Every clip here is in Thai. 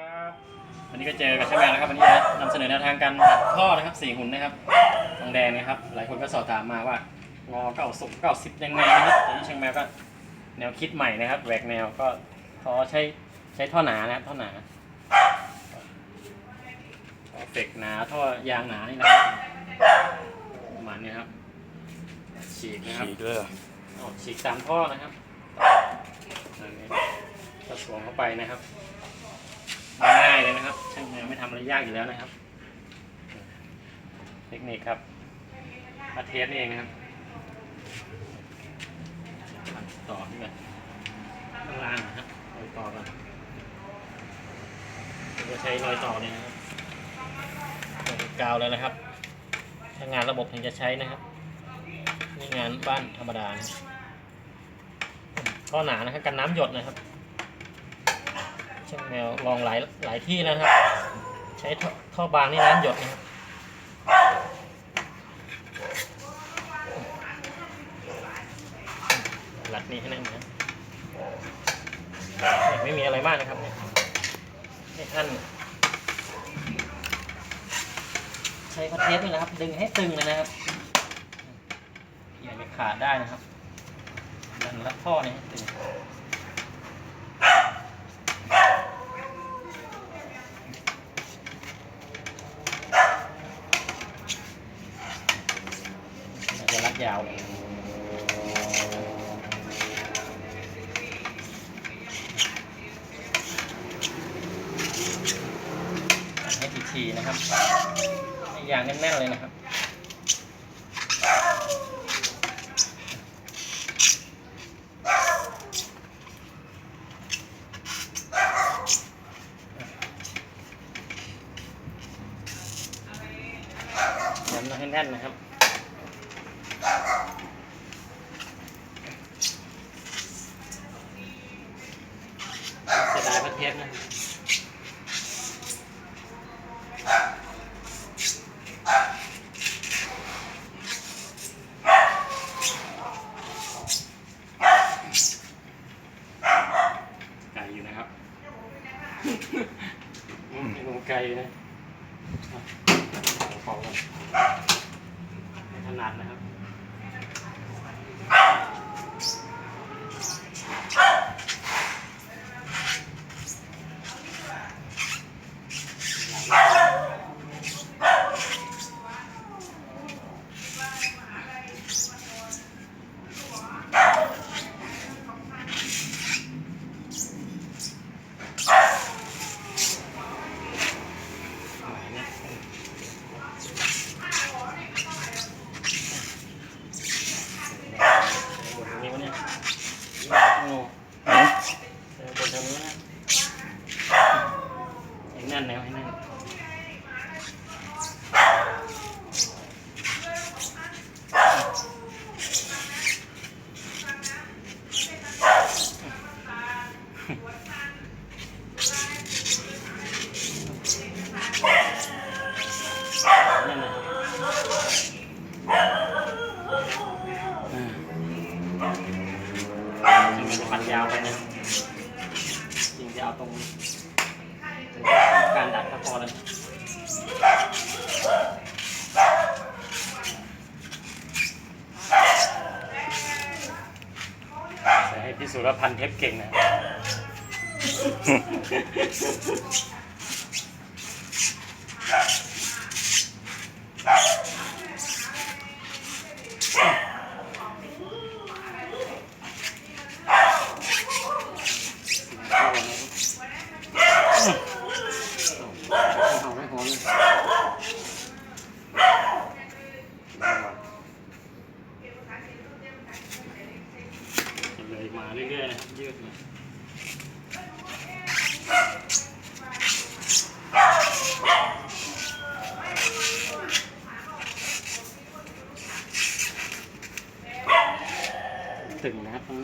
ครับวันนี้ก็เจอกับช่างแมวนะครับวันนี้จะนำเสนอแนวทางการตัดท่อนะครับสี่หุ่นนะครับทองแดงนะครับ หลายคนก็สอบถามมาว่างอเก้าสุกเก้าสิบยังไงนะครับตอนนี้ช่างแมวก็แนวคิดใหม่นะครับแหวกแนวก็ท่อใช้ใช้ท่อหนานะครับท่อหนาท่อเฟกหนาท่อยางหนานี่นะครับประมาณนี้ครับฉีกนะครับฉีกเลยเหรอออกฉีกตามท่อนะครับอันนี้ก็สวมเข้าไปนะครับ ง่ายเลยนะครับ ช่างแมวไม่ทำอะไรยากอยู่แล้วนะครับ เทคนิคครับมาเทสนี่เองนะครับต่อขึ้นไปข้างล่างนะครับรอยต่อกันเราจะใช้รอยต่อเนี่ยนะครับต่กาวเลยนะครับ ถ้างานระบบถึงจะใช้นะครับนี่งานบ้านธรรมดานะครับท่อหนานะครับกันน้ำหยดนะครับ ช่างแมวลองหลายหลายที่แล้วครับ ใช้ท่อบางนี่น้ำหยดนะครับรัดนี้ให้แน่นนะไม่มีอะไรมากนะครับเนี่ยให้ท่านใช้พัดเทปนี่นะครับ ดึงให้ตึงเลยนะครับอย่าไปขาดได้นะครับดันรัดท่อนี่ให้ตึง เราจะรัด ยาวให้ทีๆนะครับให้ยางแน่นๆเลยนะครับย้ำให้แน่นนะครับ เสียดายพระเทปนะไกลอยู่นะครับลงไกลอยู่นะอะเอาของก่อนไม่ถนัดนะครับ หมายเนี่ยบนตรงนี้วะเนี่ยโง่เออบนตรงนี้นะให้ แน่นแล้วให้แน่นแน่นนะครับอ่าจะมีฟันยาวไปนะ จริงจะเอาตรงตรง การดัดตะกอนจะให้พิสูจน์ว่าพันเทปเก่งนะ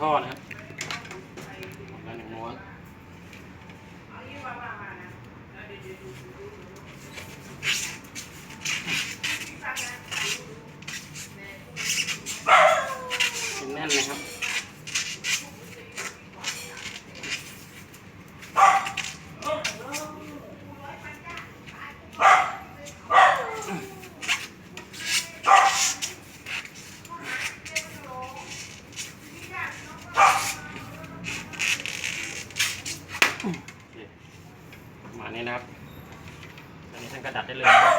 ท่อนะครับออกมาหนึ่งม้วนแน่นนะครับ โอเคประมาณนี้นะครับ อันนี้ท่านกระดัดได้เลยนะครับ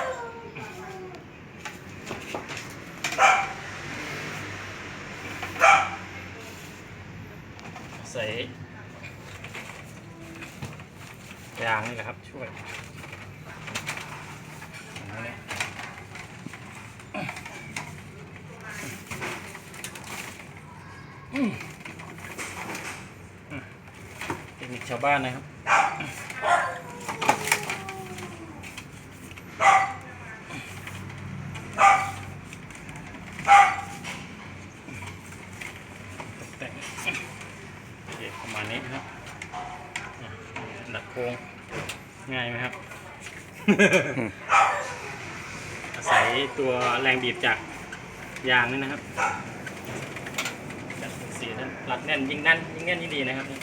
ใส่ยางนี่แหละครับ ช่วยเทคนิคชาวบ้านนะครับ แต่งโอเคประมาณนี้นะครับอะดัดโค้ง ง่ายไหมครับ อาศัยตัวแรงบีบจากยางนี่นะครับจัดสีนั้นรัดแน่นยิ่งแน่นยิ่งแน่นยิ่งดีนะครับนี่